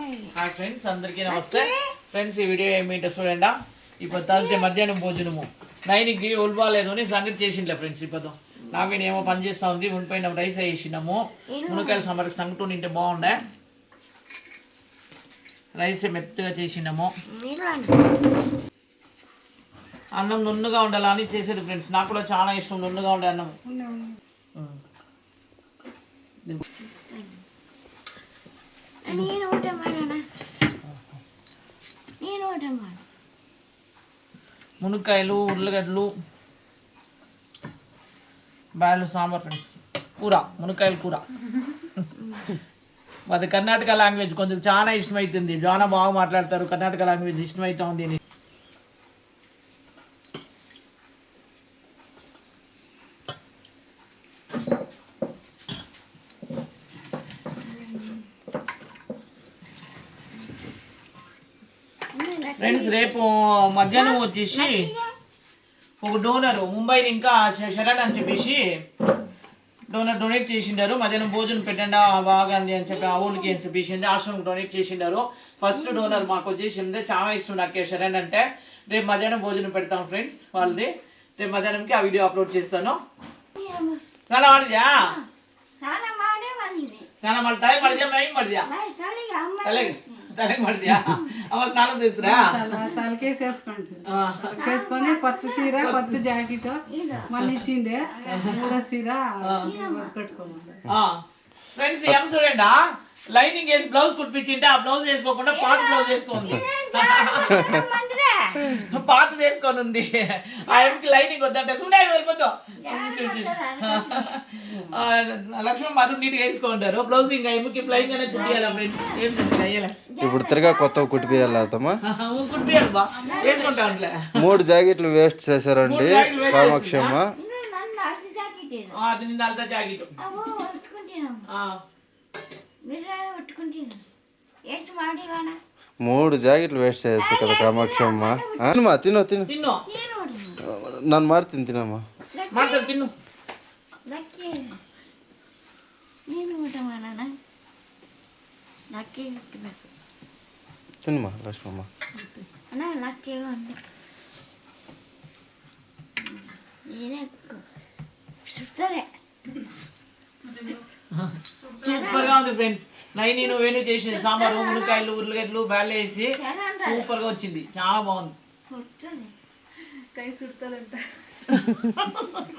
Hi friends అందరికీ నమస్తే. Friends ఈ వీడియో ఏమిటో చూడండి? ఇప్పుడు థర్స్డే మధ్యాహ్నం భోజనము. నైన్కి ఉల్బాలేదు అని సంగతి చేసిండ్లే ఫ్రెండ్స్ ఇప్పుడు నావేం ఏమో పని చేస్తా ఉంది ఉండిపోయిన రైస్ వేసినాము మునకాయల సమ్మర్కి సంగటి తింటే బాగుండే. రైస్ మెత్తగా చేసినాము అన్నం నున్నుగా ఉండాలని చేసేది ఫ్రెండ్స్. నాకు కూడా చాలా ఇష్టం నున్నుగా ఉండే అన్నం. మునక్కాయలు ఉర్లగడ్డలు బ్యాలు సాంబార్ ఫ్రెండ్స్ కూర మునక్కాయల కూర. అది కర్ణాటక లాంగ్వేజ్ కొంచెం చాలా ఇష్టమవుతుంది చాలా బాగా మాట్లాడతారు. కర్ణాటక లాంగ్వేజ్ ఇష్టమవుతుంది అని ఫ్రెండ్స్ రేపు మధ్యాహ్నం వచ్చేసి ఒక డోనర్ ముంబై ఇంకా శరణ్ అని చెప్పేసి డోనర్ డొనేట్ చేసిండారు. మధ్యాహ్నం భోజనం పెట్టండి బాగా అని చెప్పి ఆ ఊరికి అని చెప్పేసింది ఆశ్రమం డొనేట్ చేసిండారు. ఫస్ట్ డోనర్ మాకు వచ్చేసింది చాలా ఇష్టం నాకు శరణ్ అంటే. రేపు మధ్యాహ్నం భోజనం పెడతాం ఫ్రెండ్స్ వాళ్ళది. రేపు మధ్యాహ్నంకి ఆ వీడియో అప్లోడ్ చేస్తాను. చాలా వాడిదా చాలా మడతాయి మడిదా మై మడిదా ತಲೆ ಮಾಡಿದ್ಯಾ ಮೈ ಮಾಡಿದ್ಯಾ ಬಾಯ್ ತಲೆಗೆ ಅಮ್ಮ ತಲೆಗೆ ತಲೆಗೆ ಮಾಡಿದ್ಯಾ ಅವ ಸ್ನಾನ చేస్తురా తల- తలకే చేసుకుంటుంది చేసుకొని కొత్త చీర కొత్త జాకెట్ మళ్ళీ ఇచ్చింది మూడో చీర కట్టుకోమన్నారు ఫ్రెండ్స్ ఏం చూడండి లైనింగ్ వేసి బ్లౌజ్ కుట్టించింటే ఆ బ్లౌజ్ వేసుకోకుండా పాత బ్లౌజ్ వేసుకుంది ಬಂದ್ರೆ పాత వేసుకొని ఉంది ఆ ఎంకి లైనింగ్ వద్దంటే సునే వెళ్ళిపోతావు లక్ష్మణ్ మాత్రం నీట్గా వేసుకుంటారు బ్లౌజ్ ఇంకా ఎముకి ప్లైన్ గానే కుట్టియాలి ఫ్రెండ్స్ ఏం చేసి అయ్యలే ఇప్పుడు తిరగా కొత్త కుట్టిపియాలి అత్తమ్మా కుట్టియాలి బా వేసుకుంటా ఉంట్లే మూడు జాకెట్లు వేస్ట్ చేశారండి మూడు జాకెట్లు waste కామాక్షమ్మ ಇನ್ನು ನನ್ನ ಅರ್ಧ ಜಾಕೆಟ್ ಏನು ఆ, అది నిన్న అంతా జాకెట్ ಅವು ಒಟ್ಕೊಂತೀನಮ್ಮ మీరు ಒಟ್ಕೊಂತೀನಿ ಎಷ್ಟು ಮಾಡಿ ಕಾಣ మూడు జాకెట్లు వేస్ట్ చేస్తారు కదా కామాక్షమ్మ అమ్మా తిను తిను తిన్ను ಏನು ಹೊಡ್ದು నన్ను ಮಾಡ್ತೀನಿ తినమ్మా ಮಾಡ್ತಾರೆ ತಿನ್ನು ಲಕ್ಕಿ ನೀನು ಊಟ ಮಾಡೋಣ ಲಕ್ಕಿ ಇಟ್ಬೇಕು తినమ్మా లక్ష్మమ్మ ಅಣ್ಣ ಲಕ್ಕಿ ಒಂದು ಏನೇ ಸುತ್ತದೆ సూపర్ గా ఉంది ఫ్రెండ్స్ నైని నువ్వేనే చేసిన సాంబార్ మునకాయలు ఉర్లగడ్డలు బ్యాళ్ళు వేసి సూపర్గా వచ్చింది. చాలా బాగుంది.